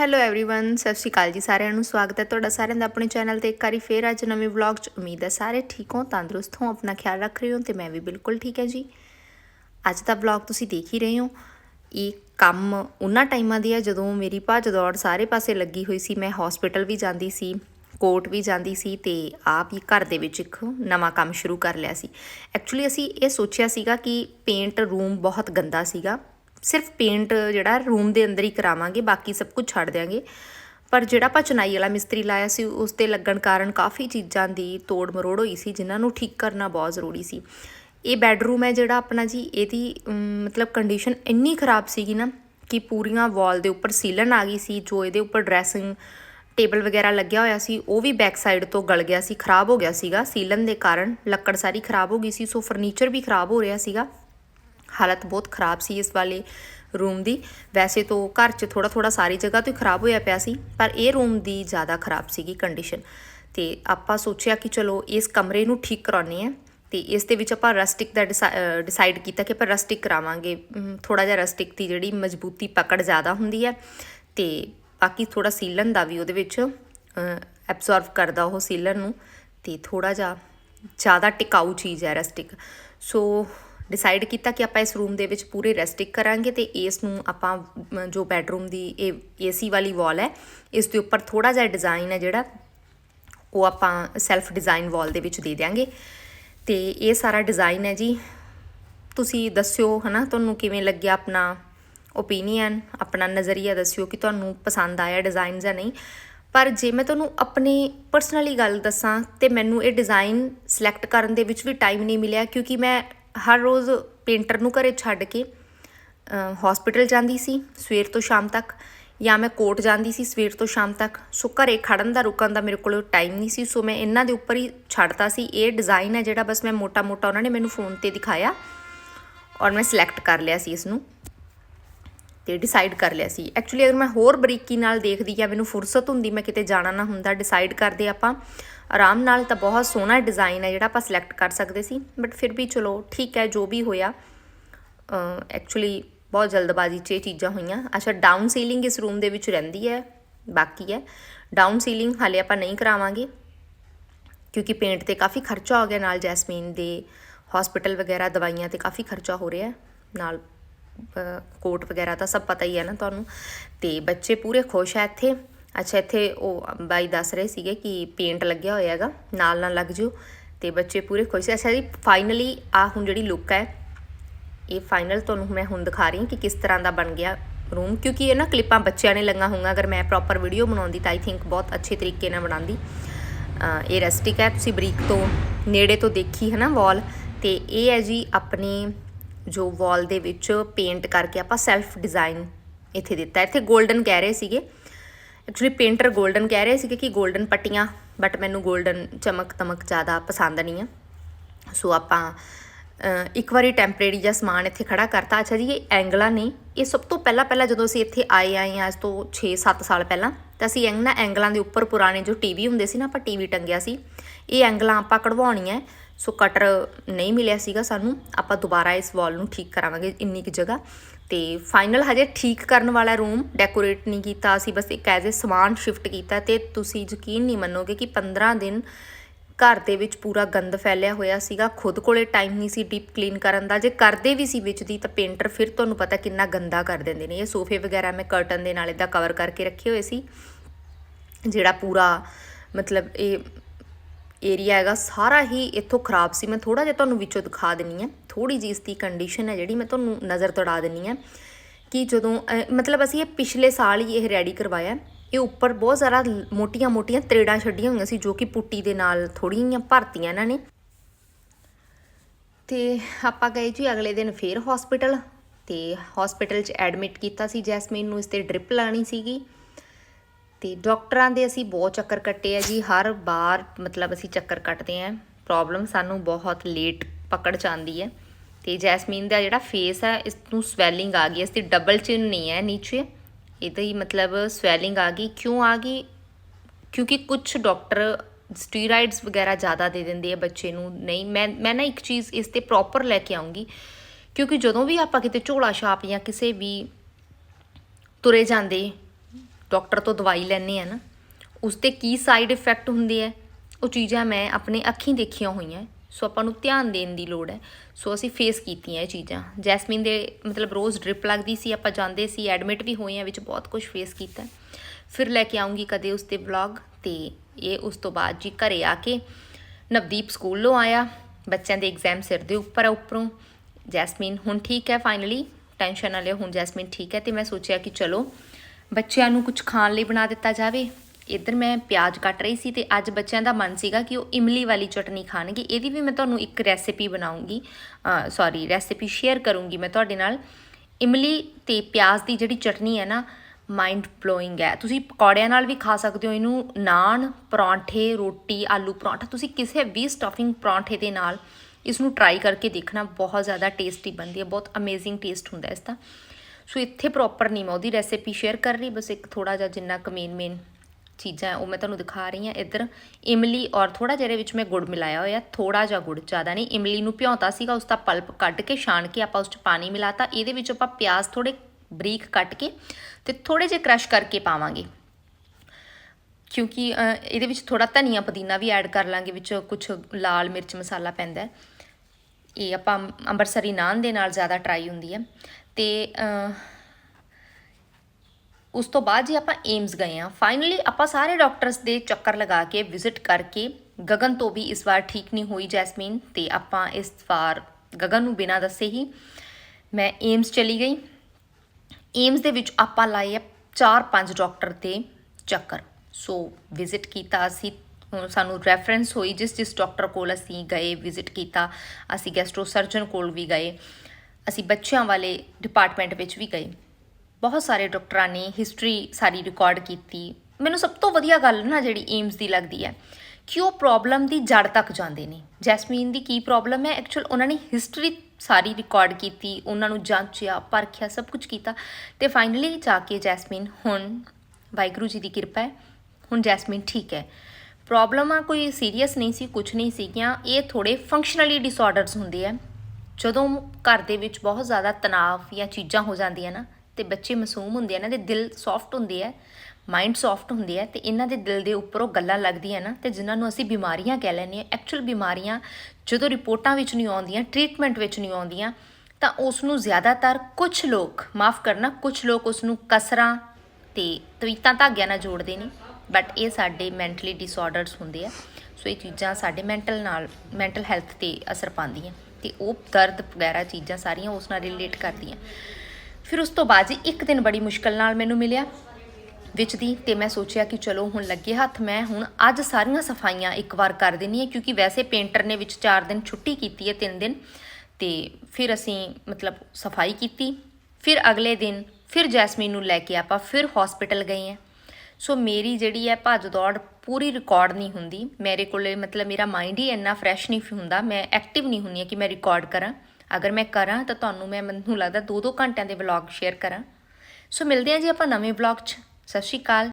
Hello everyone ਸਤਿ ਸ਼੍ਰੀ ਅਕਾਲ ਜੀ ਸਾਰਿਆਂ ਨੂੰ ਸਵਾਗਤ ਹੈ ਤੁਹਾਡਾ ਸਾਰਿਆਂ ਦਾ ਆਪਣੇ ਚੈਨਲ ਤੇ ਇੱਕ ਵਾਰੀ ਫੇਰ ਅੱਜ ਨਵੇਂ ਵਲੌਗ 'ਚ ਉਮੀਦ ਹੈ ਸਾਰੇ ਠੀਕ ਹੋ ਤੰਦਰੁਸਤ ਹੋ ਆਪਣਾ ਖਿਆਲ ਰੱਖ ਰਹੇ ਹੋ ਤੇ ਮੈਂ ਵੀ ਬਿਲਕੁਲ ਠੀਕ ਹੈ ਜੀ ਅੱਜ ਦਾ ਵਲੌਗ ਤੁਸੀਂ ਦੇਖ ਹੀ ਰਹੇ ਹੋ ਇਹ ਕੰਮ ਉਹਨਾਂ ਟਾਈਮਾਂ ਦੀ ਹੈ ਜਦੋਂ ਮੇਰੀ ਭੱਜ ਦੌੜ ਸਾਰੇ ਪਾਸੇ ਲੱਗੀ ਹੋਈ ਸੀ ਮੈਂ ਹਸਪੀਟਲ ਵੀ ਜਾਂਦੀ ਸੀ ਕੋਰਟ ਵੀ ਜਾਂਦੀ ਸੀ ਤੇ ਆਪ ਹੀ ਘਰ ਦੇ ਵਿੱਚ ਇੱਕ ਨਵਾਂ ਕੰਮ ਸ਼ੁਰੂ ਕਰ ਲਿਆ ਸੀ ਐਕਚੁਅਲੀ ਅਸੀਂ ਇਹ ਸੋਚਿਆ ਸੀਗਾ ਕਿ ਪੇਂਟ ਰੂਮ ਬਹੁਤ ਗੰਦਾ ਸੀਗਾ ਸਿਰਫ ਪੇਂਟ ਜਿਹੜਾ ਰੂਮ ਦੇ ਅੰਦਰ ਹੀ ਕਰਾਵਾਂਗੇ, ਬਾਕੀ ਸਭ ਕੁਝ ਛੱਡ ਦਿਆਂਗੇ। ਪਰ ਜਿਹੜਾ ਆਪਾਂ ਚਨਾਈ ਵਾਲਾ ਮਿਸਤਰੀ ਲਾਇਆ ਸੀ, ਉਸ ਤੇ ਲੱਗਣ ਕਾਰਨ ਕਾਫੀ ਚੀਜ਼ਾਂ ਦੀ ਤੋੜ ਮਰੋੜ ਹੋਈ ਸੀ, ਜਿਨ੍ਹਾਂ ਨੂੰ ਠੀਕ ਕਰਨਾ ਬਹੁਤ ਜ਼ਰੂਰੀ ਸੀ। ਇਹ ਬੈੱਡਰੂਮ ਹੈ ਜਿਹੜਾ ਆਪਣਾ ਜੀ, ਇਹਦੀ ਮਤਲਬ ਕੰਡੀਸ਼ਨ ਇੰਨੀ ਖਰਾਬ ਸੀਗੀ ਨਾ ਕਿ ਪੂਰੀਆਂ ਵਾਲ ਦੇ ਉੱਪਰ ਸੀਲਨ ਆ ਗਈ ਸੀ, ਜੋ ਇਹਦੇ ਉੱਪਰ ਡਰੈਸਿੰਗ ਟੇਬਲ ਵਗੈਰਾ ਲੱਗਿਆ ਹੋਇਆ ਸੀ, ਉਹ ਵੀ ਬੈਕ ਸਾਈਡ ਤੋਂ ਗਲ ਗਿਆ ਸੀ, ਖਰਾਬ ਹੋ ਗਿਆ ਸੀਗਾ। ਸੀਲਨ ਦੇ ਕਾਰਨ ਲੱਕੜ ਸਾਰੀ ਖਰਾਬ ਹੋ ਗਈ ਸੀ ਸੋ ਫਰਨੀਚਰ ਵੀ ਖਰਾਬ ਹੋ ਰਿਹਾ ਸੀਗਾ। ਹਾਲਤ ਬਹੁਤ ਖਰਾਬ ਸੀ ਇਸ ਵਾਲੇ ਰੂਮ ਦੀ। ਵੈਸੇ ਤੋਂ ਘਰ 'ਚ ਥੋੜਾ ਥੋੜਾ ਸਾਰੀ ਜਗ੍ਹਾ ਤੋਂ ਹੀ ਖਰਾਬ ਹੋਇਆ ਪਿਆ ਸੀ, ਪਰ ਇਹ ਰੂਮ ਦੀ ਜ਼ਿਆਦਾ ਖਰਾਬ ਸੀਗੀ ਕੰਡੀਸ਼ਨ ਤੇ ਆਪਾਂ ਸੋਚਿਆ ਕਿ ਚਲੋ ਇਸ ਕਮਰੇ ਨੂੰ ਠੀਕ ਕਰਾਉਣੇ ਆ ਤੇ ਇਸ ਦੇ ਵਿੱਚ ਆਪਾਂ ਰਸਟਿਕ ਦਾ ਡਿਸਾਈਡ ਕੀਤਾ ਕਿ ਆਪਾਂ ਰਸਟਿਕ ਕਰਾਵਾਂਗੇ। ਥੋੜਾ ਜਿਹਾ ਰਸਟਿਕ ਦੀ ਜਿਹੜੀ ਮਜ਼ਬੂਤੀ ਪਕੜ ਜ਼ਿਆਦਾ ਹੁੰਦੀ ਹੈ ਤੇ ਬਾਕੀ ਥੋੜਾ ਸੀਲਨ ਦਾ ਵੀ ਉਹਦੇ ਵਿੱਚ ਐਬਜ਼ੌਰਬ ਕਰਦਾ ਉਹ ਸੀਲਨ ਨੂੰ ਤੇ ਥੋੜਾ ਜਿਹਾ ਜ਼ਿਆਦਾ ਟਿਕਾਊ ਚੀਜ਼ ਹੈ ਰੈਸਟਿਕ ਸੋ ਡਿਸਾਈਡ ਕੀਤਾ ਕਿ ਆਪਾਂ ਇਸ ਰੂਮ ਦੇ ਵਿੱਚ ਪੂਰੇ ਰੈਸਟਿਕ ਕਰਾਂਗੇ ਤੇ ਇਸ ਨੂੰ ਆਪਾਂ ਜੋ ਬੈਡਰੂਮ ਦੀ ਇਹ ਏਸੀ ਵਾਲੀ ਵਾਲ ਹੈ, ਇਸ ਦੇ ਉੱਪਰ ਥੋੜਾ ਜਿਹਾ ਡਿਜ਼ਾਈਨ ਹੈ ਜਿਹੜਾ, ਉਹ ਆਪਾਂ ਸੈਲਫ ਡਿਜ਼ਾਈਨ ਵਾਲ ਦੇ ਵਿੱਚ ਦੇ ਦਿਆਂਗੇ। ਤੇ ਇਹ ਸਾਰਾ ਡਿਜ਼ਾਈਨ ਹੈ ਜੀ। ਤੁਸੀਂ ਦੱਸਿਓ, ਹਨਾ, ਤੁਹਾਨੂੰ ਕਿਵੇਂ ਲੱਗਿਆ ਆਪਣਾ ਓਪੀਨੀਅਨ ਆਪਣਾ ਨਜ਼ਰੀਆ ਦੱਸਿਓ ਕਿ ਤੁਹਾਨੂੰ ਪਸੰਦ ਆਇਆ ਡਿਜ਼ਾਈਨ ਜਾਂ ਨਹੀਂ। ਪਰ ਜੇ ਮੈਂ ਤੁਹਾਨੂੰ ਆਪਣੀ ਪਰਸਨਲੀ ਗੱਲ ਦੱਸਾਂ, ਤੇ ਮੈਨੂੰ ਇਹ ਡਿਜ਼ਾਈਨ ਸਿਲੈਕਟ ਕਰਨ ਦੇ ਵਿੱਚ ਵੀ ਟਾਈਮ ਨਹੀਂ ਮਿਲਿਆ, ਕਿਉਂਕਿ ਮੈਂ ਹਰ ਰੋਜ਼ ਪੇਂਟਰ ਨੂੰ ਘਰੇ ਛੱਡ ਕੇ ਹਸਪੀਟਲ ਜਾਂਦੀ ਸੀ, ਸਵੇਰ ਤੋਂ ਸ਼ਾਮ ਤੱਕ ਜਾਂ ਮੈਂ ਕੋਰਟ ਜਾਂਦੀ ਸੀ ਸਵੇਰ ਤੋਂ ਸ਼ਾਮ ਤੱਕ। ਸੋ ਘਰੇ ਖੜਨ ਦਾ, ਰੁਕਣ ਦਾ ਮੇਰੇ ਕੋਲ ਟਾਈਮ ਨਹੀਂ ਸੀ। ਸੋ ਮੈਂ ਇਹਨਾਂ ਦੇ ਉੱਪਰ ਹੀ ਛੱਡਤਾ ਸੀ। ਇਹ ਡਿਜ਼ਾਈਨ ਹੈ ਜਿਹੜਾ ਬਸ ਮੈਂ ਮੋਟਾ-ਮੋਟਾ ਉਹਨਾਂ ਨੇ ਮੈਨੂੰ ਫੋਨ ਤੇ ਦਿਖਾਇਆ ਔਰ ਮੈਂ ਸਿਲੈਕਟ ਕਰ ਲਿਆ ਸੀ ਇਸ ਨੂੰ ਤੇ ਡਿਸਾਈਡ ਕਰ ਲਿਆ ਸੀ। ਐਕਚੁਅਲੀ ਅਗਰ ਮੈਂ ਹੋਰ ਬਰੀਕੀ ਨਾਲ ਦੇਖਦੀ ਜਾਂ ਮੈਨੂੰ ਫੁਰਸਤ ਹੁੰਦੀ, ਮੈਂ ਕਿਤੇ ਜਾਣਾ ਨਾ ਹੁੰਦਾ ਡਿਸਾਈਡ ਕਰਦੇ ਆਪਾਂ। ਆਰਾਮ ਨਾਲ ਤਾਂ ਬਹੁਤ ਸੋਹਣਾ ਡਿਜ਼ਾਈਨ ਹੈ ਜਿਹੜਾ ਆਪਾਂ ਸਿਲੈਕਟ ਕਰ ਸਕਦੇ ਸੀ ਬਟ ਫਿਰ ਵੀ ਚਲੋ ਠੀਕ ਹੈ, ਜੋ ਵੀ ਹੋਇਆ ਐਕਚੁਅਲੀ ਬਹੁਤ ਜਲਦਬਾਜ਼ੀ 'ਚ ਇਹ ਚੀਜ਼ਾਂ ਹੋਈਆਂ। ਅੱਛਾ ਡਾਊਨ ਸੀਲਿੰਗ ਇਸ ਰੂਮ ਦੇ ਵਿੱਚ ਰਹਿੰਦੀ ਹੈ, ਬਾਕੀ ਹੈ। ਡਾਊਨ ਸੀਲਿੰਗ ਹਾਲੇ ਆਪਾਂ ਨਹੀਂ ਕਰਾਵਾਂਗੇ, ਕਿਉਂਕਿ ਪੇਂਟ ਤੇ ਕਾਫੀ ਖਰਚਾ ਹੋ ਗਿਆ ਨਾਲ ਜੈਸਮੀਨ ਦੇ ਹਸਪੀਟਲ ਵਗੈਰਾ ਦਵਾਈਆਂ ਤੇ ਕਾਫੀ ਖਰਚਾ ਹੋ ਰਿਹਾ ਨਾਲ ਕੋਟ ਵਗੈਰਾ ਤਾਂ ਸਭ ਪਤਾ ਹੀ ਹੈ ਨਾ ਤੁਹਾਨੂੰ। ਤੇ ਬੱਚੇ ਪੂਰੇ ਖੁਸ਼ ਹੈ ਇੱਥੇ। ਅੱਛਾ, ਇੱਥੇ ਉਹ ਬਾਈ ਦੱਸ ਰਹੇ ਸੀਗੇ ਕਿ ਪੇਂਟ ਲੱਗਿਆ ਹੋਇਆ ਹੈਗਾ ਨਾਲ ਨਾਲ ਲੱਗ ਜਿਓ ਤੇ ਬੱਚੇ ਪੂਰੇ ਖੁਸ਼ ਸੀ। ਅੱਛਾ ਜੀ ਫਾਈਨਲੀ ਆ ਹੁਣ ਜਿਹੜੀ ਲੁੱਕ ਹੈ, ਇਹ ਫਾਈਨਲ ਤੁਹਾਨੂੰ ਮੈਂ ਹੁਣ ਦਿਖਾ ਰਹੀ ਹਾਂ ਕਿ ਕਿਸ ਤਰ੍ਹਾਂ ਦਾ ਬਣ ਗਿਆ ਰੂਮ ਕਿਉਂਕਿ ਇਹ ਨਾ ਕਲਿੱਪਾਂ ਬੱਚਿਆਂ ਨੇ ਲੰਗਾ ਹੋਊਗਾ ਅਗਰ ਮੈਂ ਪ੍ਰੋਪਰ ਵੀਡੀਓ ਬਣਾਉਂਦੀ ਤਾਂ ਆਈ ਥਿੰਕ ਬਹੁਤ ਅੱਛੇ ਤਰੀਕੇ ਨਾਲ ਬਣਾਉਂਦੀ। ਇਹ ਰੈਸਟਿਕ ਹੈ, ਤੁਸੀਂ ਬਰੀਕ ਤੋਂ ਨੇੜੇ ਤੋਂ ਦੇਖੀ ਹੈ ਨਾ ਵਾਲ ਤੇ ਇਹ ਹੈ ਜੀ ਆਪਣੀ ਜੋ ਵਾਲ ਦੇ ਵਿੱਚ ਪੇਂਟ ਕਰਕੇ ਆਪਾਂ ਸੈਲਫ ਡਿਜ਼ਾਈਨ ਇੱਥੇ ਦਿੱਤਾ। ਇੱਥੇ 골ਡਨ ਕਹਿ ਰਹੇ ਸੀਗੇ। ਐਕਚੁਅਲੀ ਪੇਂਟਰ ਗੋਲਡਨ ਕਹਿ ਰਹੇ ਸੀਗੇ ਕਿ ਗੋਲਡਨ ਪੱਟੀਆਂ ਬਟ ਮੈਨੂੰ ਗੋਲਡਨ ਚਮਕ ਤਮਕ ਜ਼ਿਆਦਾ ਪਸੰਦ ਨਹੀਂ ਆ। ਸੋ ਆਪਾਂ ਇੱਕ ਵਾਰੀ ਟੈਂਪਰੇਰੀ ਜਾਂ ਸਮਾਨ ਇੱਥੇ ਖੜਾ ਕਰਤਾ। ਅੱਛਾ ਜੀ, ਇਹ ਐਂਗਲਾਂ ਨੇ। ਇਹ ਸਭ ਤੋਂ ਪਹਿਲਾਂ ਪਹਿਲਾਂ ਜਦੋਂ ਅਸੀਂ ਇੱਥੇ ਆਏ ਆਏ ਆ ਅੱਜ ਤੋਂ 6-7 ਸਾਲ ਪਹਿਲਾਂ, ਤਾਂ ਅਸੀਂ ਐਂਗਲਾ ਐਂਗਲਾਂ ਦੇ ਉੱਪਰ ਪੁਰਾਣੇ ਜੋ ਟੀਵੀ ਹੁੰਦੇ ਸੀ ਨਾ, ਆਪਾਂ ਟੀਵੀ ਟੰਗਿਆ ਸੀ। ਇਹ ਐਂਗਲਾਂ ਆਪਾਂ ਕਢਵਾਉਣੀਆਂ। ਸੋ ਕਟਰ ਨਹੀਂ ਮਿਲਿਆ ਸੀਗਾ ਸਾਨੂੰ। ਆਪਾਂ ਦੁਬਾਰਾ ਇਸ ਵਾਲ ਨੂੰ ਠੀਕ ਕਰਾਵਾਂਗੇ ਇੰਨੀ ਕਿ ਜਗ੍ਹਾ। ਤੇ ਫਾਈਨਲ ਹਜੇ ਠੀਕ ਕਰਨ ਵਾਲਾ ਰੂਮ ਡੈਕੋਰੇਟ ਨਹੀਂ ਕੀਤਾ, ਅਸੀਂ ਬਸ ਇੱਕ ਐਜ਼ ਅ ਸਮਾਨ ਸ਼ਿਫਟ ਕੀਤਾ ਤੇ ਤੁਸੀਂ ਯਕੀਨ ਨਹੀਂ ਮੰਨੋਗੇ ਕਿ 15 ਦਿਨ ਘਰ ਦੇ ਵਿੱਚ ਪੂਰਾ ਗੰਦ ਫੈਲਿਆ ਹੋਇਆ ਸੀਗਾ, ਖੁਦ ਕੋਲੇ ਟਾਈਮ ਨਹੀਂ ਸੀ ਡੀਪ ਕਲੀਨ ਕਰਨ ਦਾ, ਜੇ ਕਰਦੇ ਵੀ ਸੀ ਵਿੱਚ ਦੀ ਤਾਂ ਪੇਂਟਰ ਫਿਰ ਤੁਹਾਨੂੰ ਪਤਾ ਕਿੰਨਾ ਗੰਦਾ ਕਰ ਦਿੰਦੇ ਨੇ। ਇਹ ਸੋਫੇ ਵਗੈਰਾ ਮੈਂ ਕਰਟਨ ਦੇ ਨਾਲ ਇਦਾਂ ਕਵਰ ਕਰਕੇ ਰੱਖੇ ਹੋਏ ਸੀ, ਜਿਹੜਾ ਪੂਰਾ ਮਤਲਬ ਇਹ ਏਰੀਆ ਹੈਗਾ, ਸਾਰਾ ਹੀ ਇੱਥੋਂ ਖਰਾਬ ਸੀ। ਮੈਂ ਥੋੜਾ ਜਿਹਾ ਤੁਹਾਨੂੰ ਵਿੱਚੋਂ ਦਿਖਾ ਦਿੰਨੀ ਆ ਥੋੜੀ ਜਿਹੀ ਇਸ ਦੀ ਕੰਡੀਸ਼ਨ ਹੈ ਜਿਹੜੀ ਮੈਂ ਤੁਹਾਨੂੰ ਨਜ਼ਰ ਤੜਾ ਦਿੰਨੀ ਆ ਕਿ ਜਦੋਂ ਮਤਲਬ ਅਸੀਂ ਇਹ ਪਿਛਲੇ ਸਾਲ ਹੀ ਇਹ ਰੈਡੀ ਕਰਵਾਇਆ। ਇਹ ਉੱਪਰ ਬਹੁਤ ਜ਼ਿਆਦਾ ਮੋਟੀਆਂ-ਮੋਟੀਆਂ ਤਰੇੜਾਂ ਛੱਡੀਆਂ ਹੋਈਆਂ ਸੀ, ਜੋ ਕਿ ਪੁੱਟੀ ਦੇ ਨਾਲ ਥੋੜ੍ਹੀਆਂ ਜਿਹੀਆਂ ਭਰਤੀਆਂ ਇਹਨਾਂ ਨੇ। ਤੇ ਆਪਾਂ ਗਏ ਜੀ ਅਗਲੇ ਦਿਨ ਫੇਰ ਹਸਪੀਟਲ ਤੇ ਹਸਪੀਟਲ 'ਚ ਐਡਮਿਟ ਕੀਤਾ ਸੀ ਜੈਸਮੀਨ ਨੂੰ, ਇਸ ਤੇ ਡ੍ਰਿਪ ਲਾਣੀ ਸੀਗੀ। ਤੇ ਡਾਕਟਰਾਂ ਦੇ ਅਸੀਂ ਬਹੁਤ ਚੱਕਰ ਕੱਟੇ ਆ ਜੀ। ਹਰ ਵਾਰ ਮਤਲਬ ਅਸੀਂ ਚੱਕਰ ਕੱਟਦੇ ਆ। ਪ੍ਰੋਬਲਮ ਸਾਨੂੰ ਬਹੁਤ ਲੇਟ ਪਕੜ ਜਾਂਦੀ ਹੈ। ਤੇ ਜੈਸਮੀਨ ਦਾ ਜਿਹੜਾ ਫੇਸ ਹੈ ਇਸ ਨੂੰ ਸਵੈਲਿੰਗ ਆ ਗਈ। ਇਸ ਦੀ ਡਬਲ ਚਿਨ ਨਹੀਂ ਹੈ ਨੀਚੇ। ਇਹਦਾ ਹੀ ਮਤਲਬ ਸਵੈਲਿੰਗ ਆ ਗਈ। ਕਿਉਂ ਆ ਗਈ? ਕਿਉਂਕਿ ਕੁਝ ਡਾਕਟਰ ਸਟੀਰਾਇਡਸ ਵਗੈਰਾ ਜ਼ਿਆਦਾ ਦੇ ਦਿੰਦੇ ਆ ਬੱਚੇ ਨੂੰ। ਨਹੀਂ, ਮੈਂ ਮੈਂ ਨਾ ਇੱਕ ਚੀਜ਼ ਇਸ ਤੇ ਪ੍ਰੋਪਰ ਲੈ ਕੇ ਆਉਂਗੀ। ਕਿਉਂਕਿ ਜਦੋਂ ਵੀ ਆਪਾਂ ਕਿਤੇ ਝੋਲਾ ਛਾਪ ਜਾਂ ਕਿਸੇ ਵੀ ਤੁਰੇ ਜਾਂਦੇ ਡਾਕਟਰ ਤੋਂ ਦਵਾਈ ਲੈਂਦੇ ਆ ਨਾ ਉਸ ਤੇ ਕੀ ਸਾਈਡ ਇਫੈਕਟ ਹੁੰਦੇ ਆ? ਉਹ ਚੀਜ਼ਾਂ ਮੈਂ ਆਪਣੇ ਅੱਖੀਂ ਦੇਖੀਆਂ ਹੋਈਆਂ, ਸੋ ਆਪਾਂ ਨੂੰ ਧਿਆਨ ਦੇਣ ਦੀ ਲੋੜ ਹੈ। ਸੋ ਅਸੀਂ ਫੇਸ ਕੀਤੀਆਂ ਇਹ ਚੀਜ਼ਾਂ। ਜੈਸਮੀਨ ਦੇ ਮਤਲਬ ਰੋਜ਼ ਡ੍ਰਿਪ ਲੱਗਦੀ ਸੀ, ਆਪਾਂ ਜਾਂਦੇ ਸੀ ਐਡਮਿਟ ਵੀ ਹੋਏ ਆ ਵਿੱਚ ਬਹੁਤ ਕੁਝ ਫੇਸ ਕੀਤਾ। ਫਿਰ ਲੈ ਕੇ ਆਉਂਗੀ ਕਦੇ ਉਸ ਤੇ ਵਲੌਗ ਤੇ ਇਹ ਉਸ ਤੋਂ ਬਾਅਦ ਜੀ ਘਰੇ ਆ ਕੇ ਨਵਦੀਪ ਸਕੂਲੋਂ ਆਇਆ। ਬੱਚਿਆਂ ਦੇ ਐਗਜ਼ਾਮ ਸਿਰ ਦੇ ਉੱਪਰ ਆ, ਉੱਪਰੋਂ। ਜੈਸਮੀਨ ਹੁਣ ਠੀਕ ਹੈ ਫਾਈਨਲੀ ਟੈਨਸ਼ਨ ਨਾ ਲਿਓ, ਹੁਣ ਜੈਸਮੀਨ ਠੀਕ ਹੈ ਤੇ ਮੈਂ ਸੋਚਿਆ ਕਿ ਚਲੋ ਬੱਚਿਆਂ ਨੂੰ ਕੁਝ ਖਾਣ ਲਈ ਬਣਾ ਦਿੱਤਾ ਜਾਵੇ। ਇੱਧਰ ਮੈਂ ਪਿਆਜ਼ ਕੱਟ ਰਹੀ ਸੀ ਤੇ ਅੱਜ ਬੱਚਿਆਂ ਦਾ ਮਨ ਸੀਗਾ ਕਿ ਉਹ ਇਮਲੀ ਵਾਲੀ ਚਟਨੀ ਖਾਣਗੇ। ਇਹਦੀ ਵੀ ਮੈਂ ਤੁਹਾਨੂੰ ਇੱਕ ਰੈਸਿਪੀ ਬਣਾਉਂਗੀ। ਸੌਰੀ ਰੈਸਿਪੀ ਸ਼ੇਅਰ ਕਰੂੰਗੀ ਮੈਂ ਤੁਹਾਡੇ ਨਾਲ। ਇਮਲੀ ਤੇ ਪਿਆਜ਼ ਦੀ ਜਿਹੜੀ ਚਟਨੀ ਹੈ ਨਾ ਮਾਈਂਡ ਬਲੋਇੰਗ ਹੈ। ਤੁਸੀਂ ਪਕੌੜਿਆਂ ਨਾਲ ਵੀ ਖਾ ਸਕਦੇ ਹੋ, ਇਹਨੂੰ ਨਾਨ, ਪਰੌਂਠੇ, ਰੋਟੀ, ਆਲੂ ਪਰੌਂਠਾ, ਤੁਸੀਂ ਕਿਸੇ ਵੀ ਸਟਫਿੰਗ ਪਰੌਂਠੇ ਦੇ ਨਾਲ ਇਸ ਨੂੰ ਟਰਾਈ ਕਰਕੇ ਦੇਖਣਾ, ਬਹੁਤ ਜ਼ਿਆਦਾ ਟੇਸਟੀ ਬਣਦੀ ਹੈ, ਬਹੁਤ ਅਮੇਜ਼ਿੰਗ ਟੇਸਟ ਹੁੰਦਾ ਇਸ ਦਾ। ਸੋ ਇੱਥੇ ਪ੍ਰੋਪਰ ਨਹੀਂ ਮੈਂ ਉਹਦੀ ਰੈਸਿਪੀ ਸ਼ੇਅਰ ਕਰ ਰਹੀ, ਬਸ ਇੱਕ ਥੋੜਾ ਜਿਹਾ ਜਿੰਨਾ ਕੁ ਮੇਨ ਮੇਨ ਚੀਜ਼ਾਂ ਉਹ ਮੈਂ ਤੁਹਾਨੂੰ ਦਿਖਾ ਰਹੀ ਹਾਂ। ਇੱਧਰ ਇਮਲੀ ਔਰ ਥੋੜਾ ਜਿਹੇ ਵਿੱਚ ਮੈਂ ਗੁੜ ਮਿਲਾਇਆ ਹੋਇਆ ਥੋੜਾ ਜਿਹਾ ਗੁੜ, ਜ਼ਿਆਦਾ ਨਹੀਂ, ਇਮਲੀ ਨੂੰ ਭਿਉਂਤਾ ਸੀਗਾ, ਉਸ ਦਾ ਪਲਪ ਕੱਢ ਕੇ ਛਾਣ ਕੇ ਆਪਾਂ ਉਸ 'ਚ ਪਾਣੀ ਮਿਲਾਤਾ। ਇਹਦੇ ਵਿੱਚ ਆਪਾਂ ਪਿਆਜ਼ ਥੋੜੇ ਬਰੀਕ ਕੱਟ ਕੇ ਤੇ ਥੋੜੇ ਜਿਹੇ ਕ੍ਰਸ਼ ਕਰਕੇ ਪਾਵਾਂਗੇ। ਕਿਉਂਕਿ ਇਹਦੇ ਵਿੱਚ ਥੋੜਾ ਧਨੀਆ ਪੁਦੀਨਾ ਵੀ ਐਡ ਕਰ ਲਾਂਗੇ, ਵਿੱਚ ਕੁਝ ਲਾਲ ਮਿਰਚ ਮਸਾਲਾ ਪੈਂਦਾ ਇਹ ਆਪਾਂ ਅੰਮ੍ਰਿਤਸਰੀ ਨਾਨ ਦੇ ਨਾਲ ਜ਼ਿਆਦਾ ਟਰਾਈ ਹੁੰਦੀ ਹੈ। ਤੇ ਉਸ ਤੋਂ ਬਾਅਦ ਜੀ ਆਪਾਂ ਏਮਸ ਗਏ ਆ ਫਾਈਨਲੀ ਆਪਾਂ ਸਾਰੇ ਡਾਕਟਰਸ ਦੇ ਚੱਕਰ ਲਗਾ ਕੇ ਵਿਜ਼ਿਟ ਕਰਕੇ, ਗਗਨ ਤੋਂ ਵੀ ਇਸ ਵਾਰ ਠੀਕ ਨਹੀਂ ਹੋਈ ਜੈਸਮੀਨ ਤੇ ਆਪਾਂ ਇਸ ਵਾਰ ਗਗਨ ਨੂੰ ਬਿਨਾਂ ਦੱਸੇ ਹੀ ਮੈਂ ਏਮਸ ਚਲੀ ਗਈ। ਏਮਸ ਦੇ ਵਿੱਚ ਆਪਾਂ ਲਾਏ ਆ 4-5 ਡਾਕਟਰ ਤੇ ਚੱਕਰ। ਸੋ ਵਿਜ਼ਿਟ ਕੀਤਾ ਅਸੀਂ ਸਾਨੂੰ ਰੈਫਰੈਂਸ ਹੋਈ ਜਿਸ ਜਿਸ ਡਾਕਟਰ ਕੋਲ ਅਸੀਂ ਗਏ ਵਿਜ਼ਿਟ ਕੀਤਾ। ਅਸੀਂ ਗੈਸਟ੍ਰੋ ਸਰਜਨ ਕੋਲ ਵੀ ਗਏ। ਅਸੀਂ ਬੱਚਿਆਂ ਵਾਲੇ ਡਿਪਾਰਟਮੈਂਟ ਵਿੱਚ ਵੀ ਗਏ। ਬਹੁਤ ਸਾਰੇ ਡਾਕਟਰਾਂ ਨੇ ਹਿਸਟਰੀ ਸਾਰੀ ਰਿਕਾਰਡ ਕੀਤੀ। ਮੈਨੂੰ ਸਭ ਤੋਂ ਵਧੀਆ ਗੱਲ ਨਾ ਜਿਹੜੀ ਏਮਸ ਦੀ ਲੱਗਦੀ ਹੈ ਕਿ ਉਹ ਪ੍ਰੋਬਲਮ ਦੀ ਜੜ ਤੱਕ ਜਾਂਦੇ ਨੇ। ਜੈਸਮੀਨ ਦੀ ਕੀ ਪ੍ਰੋਬਲਮ ਹੈ? ਐਕਚੁਅਲ ਉਹਨਾਂ ਨੇ ਹਿਸਟਰੀ ਸਾਰੀ ਰਿਕਾਰਡ ਕੀਤੀ, ਉਹਨਾਂ ਨੂੰ ਜਾਂਚਿਆ, ਪਰਖਿਆ, ਸਭ ਕੁਝ ਕੀਤਾ। ਤੇ ਫਾਈਨਲੀ ਜਾ ਕੇ ਜੈਸਮੀਨ, ਹੁਣ ਵਾਹਿਗੁਰੂ ਜੀ ਦੀ ਕਿਰਪਾ ਹੈ, ਹੁਣ ਜੈਸਮੀਨ ਠੀਕ ਹੈ। ਪ੍ਰੋਬਲਮਾਂ ਕੋਈ ਸੀਰੀਅਸ ਨਹੀਂ ਸੀ ਕੁਝ ਨਹੀਂ ਸੀਗੀਆਂ। ਇਹ ਥੋੜੇ ਫੰਕਸ਼ਨਲੀ ਡਿਸਆਰਡਰਸ ਹੁੰਦੇ ਆ। ਜਦੋਂ ਘਰ ਦੇ ਵਿੱਚ ਬਹੁਤ ਜ਼ਿਆਦਾ ਤਣਾਅ ਜਾਂ ਚੀਜ਼ਾਂ ਹੋ ਜਾਂਦੀਆਂ ਨਾ, ਤੇ ਬੱਚੇ ਮਾਸੂਮ ਹੁੰਦੇ ਆ ਨਾ, ਤੇ ਦਿਲ ਸੌਫਟ ਹੁੰਦੇ ਆ ਮਾਈਂਡ ਸੌਫਟ ਹੁੰਦੀ ਹੈ ਤੇ ਇਹਨਾਂ ਦੇ ਦਿਲ ਦੇ ਉੱਪਰ ਉਹ ਗੱਲਾਂ ਲੱਗਦੀਆਂ ਨਾ, ਤੇ ਜਿਨ੍ਹਾਂ ਨੂੰ ਅਸੀਂ ਬਿਮਾਰੀਆਂ ਕਹਿ ਲੈਂਦੇ ਆ ਐਕਚੁਅਲ ਬਿਮਾਰੀਆਂ ਜਦੋਂ ਰਿਪੋਰਟਾਂ ਵਿੱਚ ਨਹੀਂ ਆਉਂਦੀਆਂ ਟ੍ਰੀਟਮੈਂਟ ਵਿੱਚ ਨਹੀਂ ਆਉਂਦੀਆਂ, ਤਾਂ ਉਸ ਨੂੰ ਜ਼ਿਆਦਾਤਰ ਕੁਝ ਲੋਕ, ਮਾਫ ਕਰਨਾ ਕੁਝ ਲੋਕ ਉਸ ਨੂੰ ਕਸਰਾਂ ਤੇ ਤਵੀਤਾਂ ਧਾਗਿਆਂ ਨਾਲ ਜੋੜਦੇ ਨੇ ਬਟ ਇਹ ਸਾਡੇ ਮੈਂਟਲੀ ਡਿਸਆਰਡਰਸ ਹੁੰਦੇ ਆ, ਸੋ ਇਹ ਚੀਜ਼ਾਂ ਸਾਡੇ ਮੈਂਟਲ ਨਾਲ ਮੈਂਟਲ ਹੈਲਥ ਤੇ ਅਸਰ ਪਾਉਂਦੀਆਂ। ਤੇ ਉਹ ਦਰਦ ਵਗੈਰਾ ਚੀਜ਼ਾਂ ਸਾਰੀਆਂ ਉਸ ਨਾਲ ਰਿਲੇਟ ਕਰਦੀਆਂ। ਫਿਰ ਉਸ ਤੋਂ ਬਾਅਦ ਜੀ ਇੱਕ ਦਿਨ ਬੜੀ ਮੁਸ਼ਕਲ ਨਾਲ ਮੈਨੂੰ ਮਿਲਿਆ ਵਿੱਚ ਦੀ ਤੇ ਮੈਂ ਸੋਚਿਆ ਕਿ ਚਲੋ ਹੁਣ ਲੱਗੇ ਹੱਥ, ਮੈਂ ਹੁਣ ਅੱਜ ਸਾਰੀਆਂ ਸਫਾਈਆਂ ਇੱਕ ਵਾਰ ਕਰ ਦੇਣੀ ਹੈ ਕਿਉਂਕਿ ਵੈਸੇ ਪੇਂਟਰ ਨੇ ਵਿੱਚ 4 ਦਿਨ ਛੁੱਟੀ ਕੀਤੀ ਹੈ 3 ਦਿਨ ਤੇ ਫਿਰ ਅਸੀਂ ਮਤਲਬ ਸਫ਼ਾਈ ਕੀਤੀ। ਫਿਰ ਅਗਲੇ ਦਿਨ ਫਿਰ ਜੈਸਮੀਨ ਨੂੰ ਲੈ ਕੇ ਆਪਾਂ ਫਿਰ ਹਸਪੀਟਲ ਗਏ ਹਾਂ। ਸੋ ਮੇਰੀ ਜਿਹੜੀ ਹੈ ਭੱਜ ਦੌੜ ਪੂਰੀ ਰਿਕਾਰਡ ਨਹੀਂ ਹੁੰਦੀ ਮੇਰੇ ਕੋਲੇ ਮਤਲਬ ਮੇਰਾ ਮਾਈਂਡ ਹੀ ਇੰਨਾ ਫਰੈਸ਼ ਨਹੀਂ ਹੁੰਦਾ ਮੈਂ ਐਕਟਿਵ ਨਹੀਂ ਹੁੰਦੀ ਹਾਂ ਕਿ ਮੈਂ ਰਿਕਾਰਡ ਕਰਾਂ ਅਗਰ ਮੈਂ ਕਰਾਂ ਤਾਂ ਤੁਹਾਨੂੰ ਮੈਂ ਮੈਨੂੰ ਲੱਗਦਾ 2-2 ਘੰਟਿਆਂ ਦੇ ਵਲੌਗ ਸ਼ੇਅਰ ਕਰਾਂ ਸੋ ਮਿਲਦੇ ਹਾਂ ਜੀ ਆਪਾਂ ਨਵੇਂ ਵਲੌਗ 'ਚ ਸਤਿ ਸ਼੍ਰੀ ਅਕਾਲ